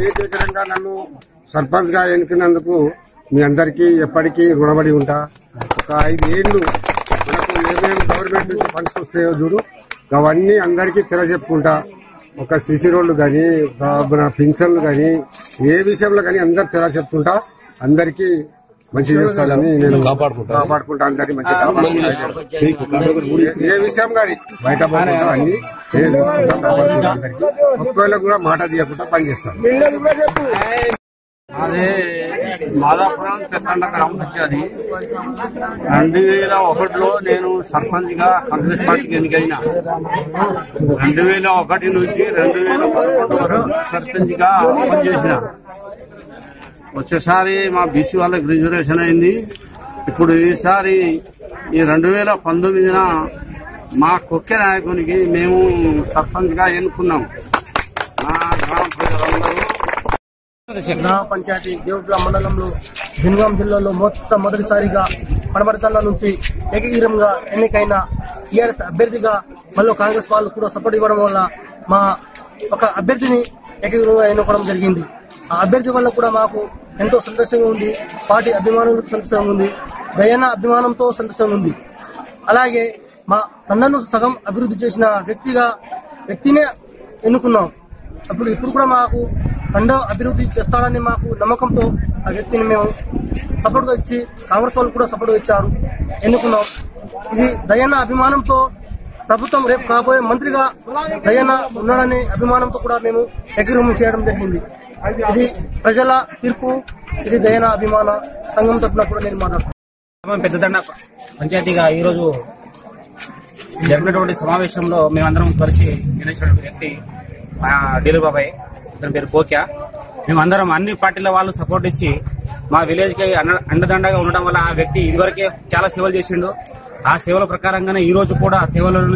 ఏకీకరంగా నన్ను సర్పంచ్గా ఎన్నుకున్నందుకు మీ అందరికీ ఎప్పటికీ రుణపడి ఉంటా. ఒక ఐదేళ్ళు మనకు ఏమేమి గవర్నమెంట్ నుంచి ఫండ్స్ వస్తాయో చూడు. అవన్నీ అందరికీ తెరచెప్పుకుంటా ఒక సిసి రోడ్లు కానీ ఆ, మన పింఛన్లు కానీ ఏ విషయంలో కానీ అందరు తెల చెప్పుకుంటా అందరికీ మంచి చేస్తానని నేను. కాపాడుకుంటా. అందరినీ మంచి ఏ విషయం గాని బయట పోకుండా అన్ని నేను చూసుకుంటా, కాపాడుకుంటా అందరికీ. ఒక్కవేళ కూడా మాట తీయకుండా పనిచేస్తాను. అదే మాదాపురం తెసండ గ్రామం వచ్చేది రెండు వేల ఒకటిలో నేను సర్పంచ్గా కాంగ్రెస్ పార్టీకి ఎన్నికైన. రెండు వేల ఒకటి నుంచి రెండు వేల పదకొండు వరకు సర్పంచ్గా పనిచేసిన. వచ్చేసారి మా బీసీ వాళ్ళకి రిజర్వేషన్ అయింది. ఇప్పుడు ఈసారి ఈ రెండు వేల పంతొమ్మిదిన మా కుక్కె నాయకునికి మేము సర్పంచ్గా ఎన్నుకున్నాం. మా గ్రామ ప్రజలందరూ. గ్రామ పంచాయతీ దేవుట్ల మండలంలో జనగాం జిల్లాలో మొట్టమొదటిసారిగా మొదటిసారిగా నుంచి ఏకీకరంగా ఎన్నికైన టీఆర్ఎస్ అభ్యర్థిగా మళ్ళీ కాంగ్రెస్ వాళ్ళు కూడా సపోర్ట్ ఇవ్వడం వల్ల మా ఒక అభ్యర్థిని ఏకీకరంగా ఎన్నుకోవడం జరిగింది. ఆ అభ్యర్థి వల్ల కూడా మాకు ఎంతో సంతోషంగా ఉంది. పార్టీ అభిమానులకు సంతోషంగా ఉంది. జయన్న అభిమానంతో సంతోషంగా ఉంది. అలాగే మా తండ్రిను సగం అభివృద్ధి చేసిన వ్యక్తిగా వ్యక్తినే ఎన్నుకున్నాం. అప్పుడు ఇప్పుడు కూడా మాకు తండ అభివృద్ధి చేస్తాడని మాకు నమ్మకంతో ఆ వ్యక్తిని మేము సపోర్ట్గా ఇచ్చి కాంగ్రెస్ వాళ్ళు కూడా సపోర్ట్గా ఇచ్చారు. ఎన్నుకున్నాం. ఇది దయన్న అభిమానంతో ప్రభుత్వం రేపు కాబోయే మంత్రిగా దయన్న ఉన్నాడనే అభిమానంతో కూడా మేము ఎగ్రిమెంట్ చేయడం జరిగింది. ఇది ప్రజల తీర్పు ఇది దయన అభిమాన సంఘం తరఫున కూడా నేను మాట్లాడుతున్నాను. పెద్దదండ పంచాయతీగా ఈరోజు జరిగినటువంటి సమావేశంలో మేమందరం కలిసి నిలిచినటువంటి వ్యక్తి డీలు బాబాయ్ ఇతని పేరు కోక్యా. మేమందరం అన్ని పార్టీల వాళ్ళు సపోర్ట్ ఇచ్చి మా విలేజ్కి అండ- అండదండగా ఉండడం వల్ల ఆ వ్యక్తి ఇదివరకే చాలా సేవలు చేసిండు. ఆ సేవల ప్రకారంగానే ఈ రోజు కూడా సేవలను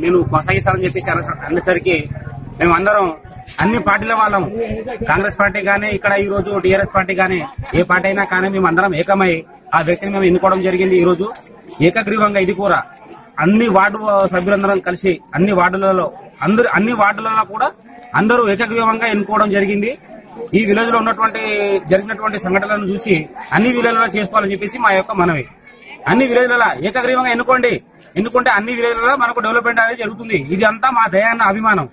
నేను కొనసాగిస్తానని చెప్పేసి అనేసరికి మేమందరం అన్ని పార్టీల వాళ్ళం. కాంగ్రెస్ పార్టీ కానీ ఇక్కడ ఈ రోజు టీఆర్ఎస్ పార్టీ కానీ ఏ పార్టీ అయినా కానీ మేము అందరం ఏకమై ఆ వ్యక్తిని మేము ఎన్నుకోవడం జరిగింది ఈ రోజు. ఏకగ్రీవంగా ఇది కూడా. అన్ని వార్డు సభ్యులందరం కలిసి అన్ని వార్డులలో అందరు అన్ని వార్డులలో కూడా అందరూ ఏకగ్రీవంగా ఎన్నుకోవడం జరిగింది. ఈ విలేజ్లో ఉన్నటువంటి జరిగినటువంటి సంఘటనలను చూసి అన్ని విలేజ్లలో చేసుకోవాలని చెప్పేసి మా యొక్క మనవి. అన్ని విలేజ్లలో ఏకగ్రీవంగా ఎన్నుకోండి. ఎన్నుకుంటే అన్ని విలేజ్లలో మనకు డెవలప్మెంట్ అనేది జరుగుతుంది. ఇది అంతా మా దయాన్న అభిమానం.